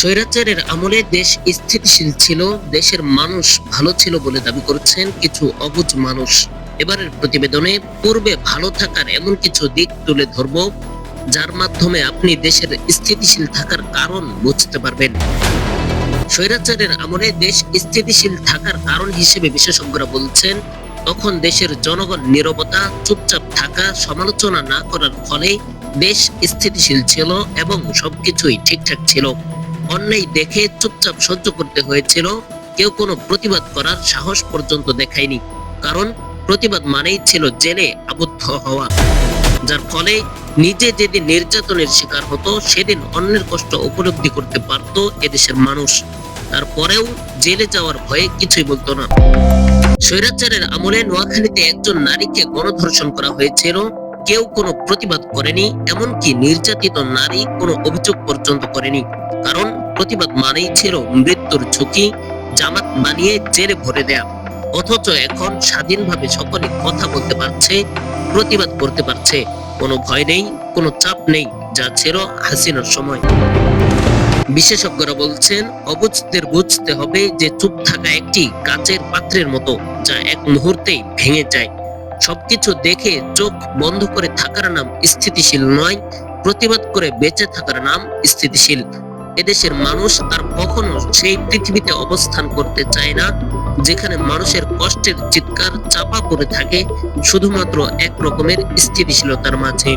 স্বৈরাচারের আমলে দেশ স্থিতিশীল ছিল, দেশের মানুষ ভালো ছিল বলে দাবি করছেন কিছু অবুঝ মানুষ। এবারের প্রতিবেদনে, পূর্বে ভালো থাকার এমন কিছু দিক তুলে ধরব, যার মাধ্যমে আপনি দেশের স্থিতিশীল থাকার কারণ বুঝতে পারবেন। স্বৈরাচারের আমলে দেশ স্থিতিশীল থাকার কারণ হিসেবে বিশেষজ্ঞরা বলছেন, তখন দেশের জনগণ নীরবতা, চুপচাপ থাকা, সমালোচনা না করার ফলে দেশ স্থিতিশীল ছিল এবং সবকিছুই ঠিকঠাক ছিল। অন্যায় দেখে চুপচাপ সহ্য করতে হয়েছিল। কেউ কোনো প্রতিবাদ করার সাহস পর্যন্ত দেখায়নি। কারণ প্রতিবাদ মানেই ছিল জেলে আবদ্ধ হওয়া। যার ফলে নিজে যেদিন নির্যাতনের শিকার হতো, সেদিন অন্যের কষ্ট উপলব্ধি করতে পারত এদেশের মানুষ। তারপরেও জেলে যাওয়ার ভয়ে কিছুই বলতো না। স্বৈরাচারের আমলে নোয়াখালীতে একজন নারীকে গণধর্ষণ করা হয়েছিল। কেউ কোনো প্রতিবাদ করেনি, এমনকি নির্যাতিত নারী কোনো অভিযোগ পর্যন্ত করেনি। কারণ প্রতিবাদ মানেই ছিল মৃত্যুর ঝুঁকি, জামাত বানিয়ে জেলে ভরে দেয়া। অথচ এখন স্বাধীনভাবে সকলে কথা বলতে পারছে, প্রতিবাদ করতে পারছে। কোনো ভয় নেই, কোনো চাপ নেই, যা ছিল হাসিনার সময়। বিশেষজ্ঞরা বলছেন, অবুঝদের বুঝতে হবে যে চুপ থাকা একটি কাচের পাত্রের মতো, যা এক মুহূর্তেই ভেঙে যায়। সবকিছু দেখে চোখ বন্ধ করে থাকার নাম স্থিতিশীল নয়, প্রতিবাদ করে বেঁচে থাকার নাম স্থিতিশীল। এদেশের মানুষ আর কখনো সেই পৃথিবীতে অবস্থান করতে চায় না, যেখানে মানুষের কষ্টের চিৎকার চাপা পড়ে থাকে শুধুমাত্র এক রকমের স্থিতিশীলতার মাঝে।